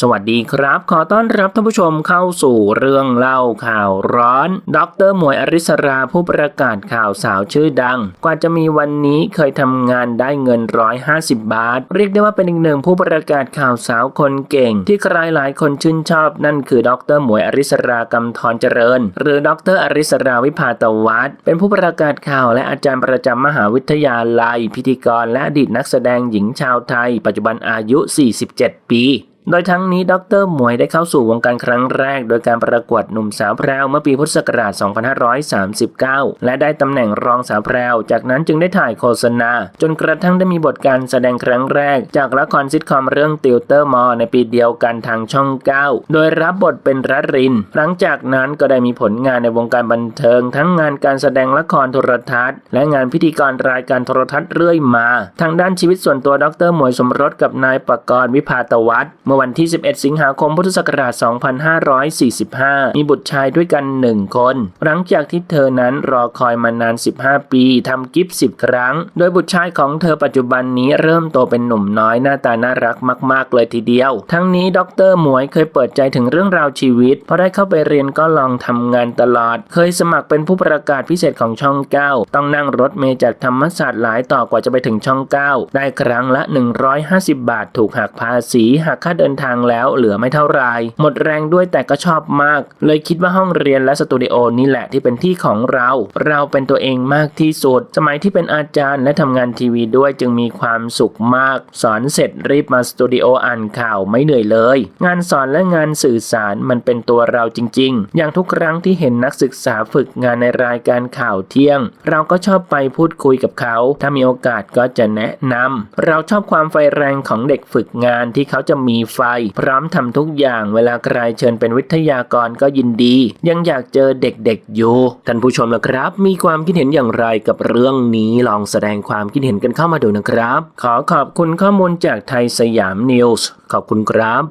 สวัสดีครับ ขอต้อนรับท่านผู้ชมเข้าสู่เรื่องเล่าข่าวร้อนดรหมวยอริสราผู้ประกาศข่าวสาวชื่อดัง กว่าจะมีวันนี้เคยทำงานได้เงิน 150 บาท เรียกได้ว่าเป็นอีกหนึ่งผู้ประกาศข่าวสาวคนเก่ง ที่ใครหลายคนชื่นชอบนั่นคือดรหมวยอริสรากำธรเจริญ หรือดรอริสราวิภาตวัฒน์เป็นผู้ประกาศข่าวและอาจารย์ประจำมหาวิทยาลัย พิธีกรและอดีตนักแสดงหญิงชาวไทย ปัจจุบันอายุ 47 ปี โดยทั้งนี้ดรหมวยได้เข้าสู่วงการครั้งแรก โดยการประกวดหนุ่มสาวแพรวเมื่อปีพุทธศักราช 2539 และได้ตำแหน่งรองสาวแพรว จากนั้นจึงได้ถ่ายโฆษณา จนกระทั่งได้มีบทการแสดงครั้งแรก จากละครซิทคอมเรื่องติวเตอร์มอในปีเดียวกันทางช่อง 9 โดยรับบทเป็นรัตริน หลังจากนั้นก็ได้มีผลงานในวงการบันเทิง ทั้งงานการแสดงละครโทรทัศน์ และงานพิธีกรรายการโทรทัศน์เรื่อยมา ทางด้านชีวิตส่วนตัวดรหมวยสมรสกับนายปกรณ์วิภาตวัฒน์มื่อวันที่ 11 สิงหาคมพุทธศักราช 2545 มีบุตรชายด้วยกันหนึ่งคน หลังจากที่เธอนั้นรอคอยมานาน 15 ปีทำกิฟต์10 ครั้ง โดยบุตรชายของเธอปัจจุบันนี้เริ่มโตเป็นหนุ่มน้อยหน้าตาน่ารักมาก ๆ เลยทีเดียว ทั้งนี้ดรหมวยเคยเปิดใจถึงเรื่องราวชีวิต เพอได้เข้าไปเรียนก็ลองทำงานตลอด เคยสมัครเป็นผู้ประกาศพิเศษของช่อง 9 ต้องนั่งรถเมล์จากธรรมศาสตร์หลายต่อกว่าจะไปถึงช่อง 9 ได้ครั้งละ 150 บาท ถูกหักภาษีหักค่าเดินทางแล้วเหลือไม่เท่าไรหมดแรงด้วยแต่ก็ชอบมาก เลยคิดว่าห้องเรียนและสตูดิโอนี่แหละที่เป็นที่ของเรา เราเป็นตัวเองมากที่สุด สมัยที่เป็นอาจารย์และทำงานทีวีด้วยจึงมีความสุขมาก สอนเสร็จรีบมาสตูดิโออ่านข่าวไม่เหนื่อยเลย งานสอนและงานสื่อสารมันเป็นตัวเราจริง ๆ อย่างทุกครั้งที่เห็นนักศึกษาฝึกงานในรายการข่าวเที่ยง เราก็ชอบไปพูดคุยกับเขา ถ้ามีโอกาสก็จะแนะนำเราชอบความไฟแรงของเด็กฝึกงานที่เขาจะมีไฟ พร้อมทำทุกอย่างเวลาใครเชิญเป็นวิทยากรก็ยินดี ยังอยากเจอเด็กๆอยู่ ท่านผู้ชมนะครับ มีความคิดเห็นอย่างไรกับเรื่องนี้ลองแสดงความคิดเห็นกันเข้ามาดูนะครับ ขอขอบคุณข้อมูลจากไทยสยามนิวส์ขอบคุณครับ